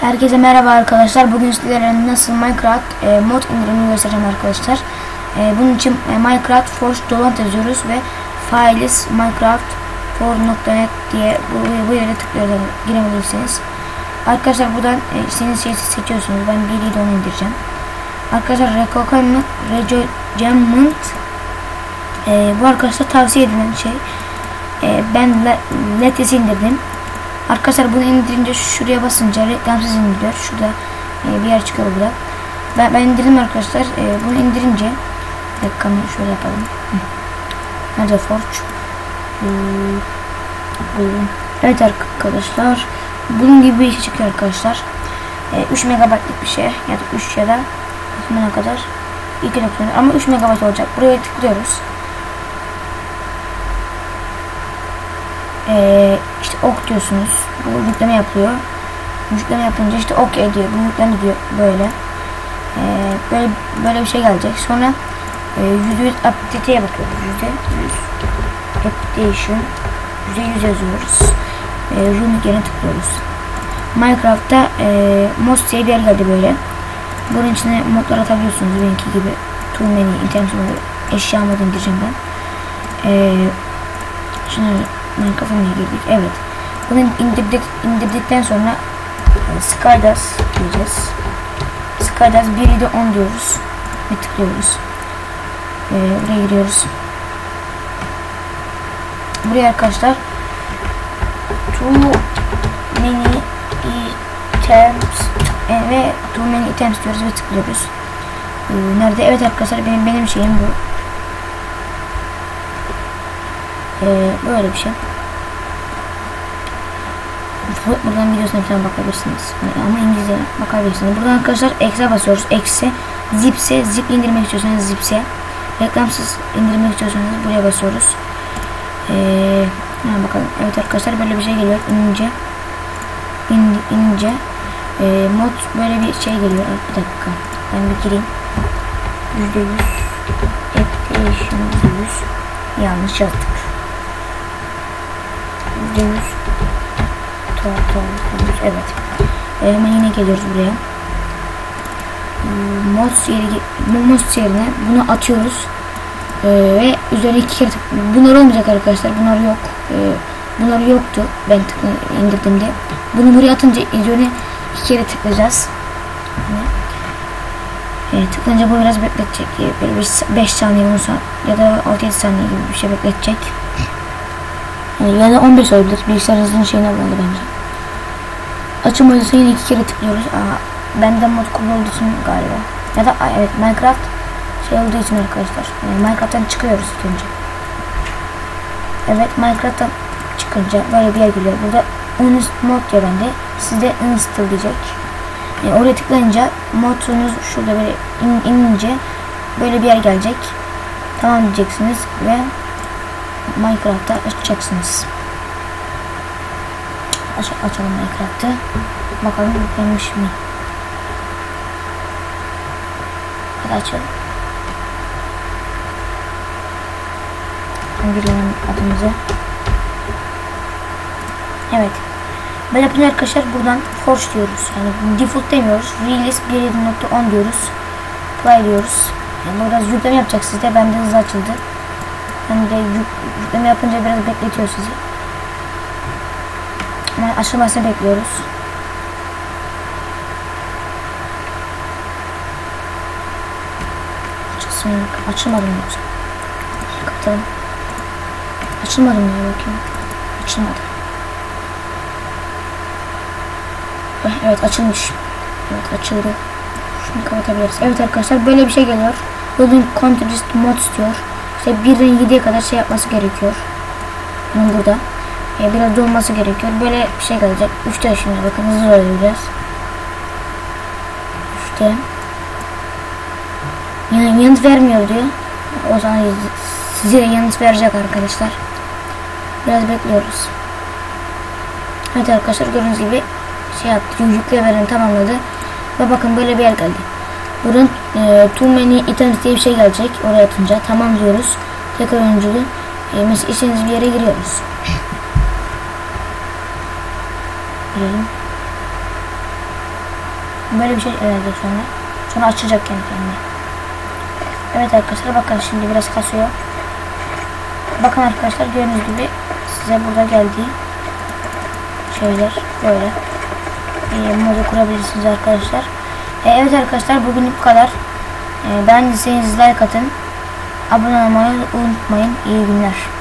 Herkese merhaba arkadaşlar. Bugün sizlere nasıl Minecraft e, mod indirimini göstereceğim arkadaşlar. E, bunun için e, Minecraft Force Dolant yazıyoruz ve files minecraft for.net diye bu, bu yere tıklıyoruz giremediyseniz. Arkadaşlar buradan e, istediğiniz şeyi seçiyorsunuz. Ben bir de onu indireceğim. Arkadaşlar Recommend Regiment e, bu arkadaşlar tavsiye edilen şey. E, ben Lattice indirdim. Arkadaşlar bunu indirince şuraya basınca reklamsız indiriyor. Şurada e, bir yer çıkıyor burada. Ben, ben indirdim arkadaşlar. E, bunu indirince reklamı şöyle yapalım. Nerede Forge? Evet arkadaşlar. Bunun gibi bir şey çıkıyor arkadaşlar. E, 3 megabaytlık bir şey. Ya da 3 ya da ne kadar 2 ama 3 megabayt olacak. Buraya tıklıyoruz. Ee, işte ok diyorsunuz. Bu yükleme yapıyor. Yükleme yapınca işte ok ediyor. Bu yüklendi diyor böyle. Ee, böyle böyle bir şey gelecek. Sonra e, %100 update'e bakıyoruz. %100 updation %100 yazıyoruz. E, room yerine tıklıyoruz. Minecraft'ta e, mod diye bir yer geldi böyle. Bunun içine modlar atabiliyorsunuz benimki gibi. Tool menü, internet eşya modu indireceğim ben. E, şimdi Minecraft'a girdik? Evet. Bunu indirdik, indirdikten sonra e, Skydance diyeceğiz. Skydance 1 ile 10 diyoruz. Ve tıklıyoruz. E, buraya giriyoruz. Buraya arkadaşlar too many items e, ve too many items diyoruz ve tıklıyoruz. E, nerede? Evet arkadaşlar benim benim şeyim bu. Ee, böyle bir şey. Buradan videosuna falan bakabilirsiniz. Ama İngilizce bakabilirsiniz. Buradan arkadaşlar eksi basıyoruz. Eksi. Zipse. Zip indirmek istiyorsanız zipse. Reklamsız indirmek istiyorsanız buraya basıyoruz. Ee, bakalım. Evet arkadaşlar böyle bir şey geliyor. İnince. İn, inince. E, mod böyle bir şey geliyor. Bir dakika. Ben bir gireyim. %100 Application %100 Yanlış yazdık. %100 Evet. E, hemen yine geliyoruz buraya. Mods yeri, yerine bunu atıyoruz. E, ve üzerine iki kere bunlar olmayacak arkadaşlar. Bunlar yok. E, bunlar yoktu. Ben tıkla, indirdiğimde. Bunu buraya atınca üzerine iki kere tıklayacağız. E, tıklayınca bu biraz bekletecek. Böyle 5 saniye 10 saniye ya da 6-7 saniye gibi bir şey bekletecek. Ya da 15 olabilir. Bilgisayarınızın şeyine bağlı bence. Açım oyuncusu yine iki kere tıklıyoruz. Aa, benden mod olduğu için galiba. Ya da evet Minecraft şey olduğu için arkadaşlar. Yani Minecraft'tan çıkıyoruz ilk önce. Evet Minecraft'tan çıkınca böyle bir yer geliyor. Burada Honest mod diyor bende. Sizde install diyecek. Yani oraya tıklayınca modunuz şurada böyle in, inince böyle bir yer gelecek. Tamam diyeceksiniz ve Minecraft'ta açacaksınız. Aç açalım Minecraft'ı. Bakalım yüklenmiş mi? Hadi açalım. Girelim adımızı. Evet. Böyle yapınca arkadaşlar buradan force diyoruz. Yani default demiyoruz. Release 1.7.10 diyoruz. Play diyoruz. Yani biraz yükleme yapacak sizde. Bende hızlı açıldı. De yük, yükleme yapınca biraz bekletiyor sizi. Hemen aşılmasını bekliyoruz. Açılsın. Açılmadı mı yoksa? Kapatalım. Açılmadı mı ya bakayım. Açılmadı. Evet açılmış. Evet açıldı. Şunu kapatabiliriz. Evet arkadaşlar böyle bir şey geliyor. Building Contrast Mod istiyor. İşte 1'den 7'ye kadar şey yapması gerekiyor. Bunun burada e, biraz dolması gerekiyor. Böyle bir şey gelecek. 3'te şimdi bakın hızlı oluyor biraz. 3'te. Yani yanıt vermiyor diyor. O zaman size yanıt verecek arkadaşlar. Biraz bekliyoruz. Evet arkadaşlar gördüğünüz gibi şey yaptı. Yüklemelerini tamamladı. Ve bakın böyle bir yer geldi. Bunun e, too many items diye bir şey gelecek. Oraya atınca tamam diyoruz. Tekrar oyunculuğu. E, istediğiniz bir yere giriyoruz. girelim. Böyle bir şey gelecek sonra. Sonra açacak kendi kendine. Evet arkadaşlar bakın şimdi biraz kasıyor. Bakın arkadaşlar gördüğünüz gibi size burada geldiği şeyler böyle e, modu kurabilirsiniz arkadaşlar. Evet arkadaşlar bugünlük bu kadar. E, beğendiyseniz like atın. Abone olmayı unutmayın. İyi günler.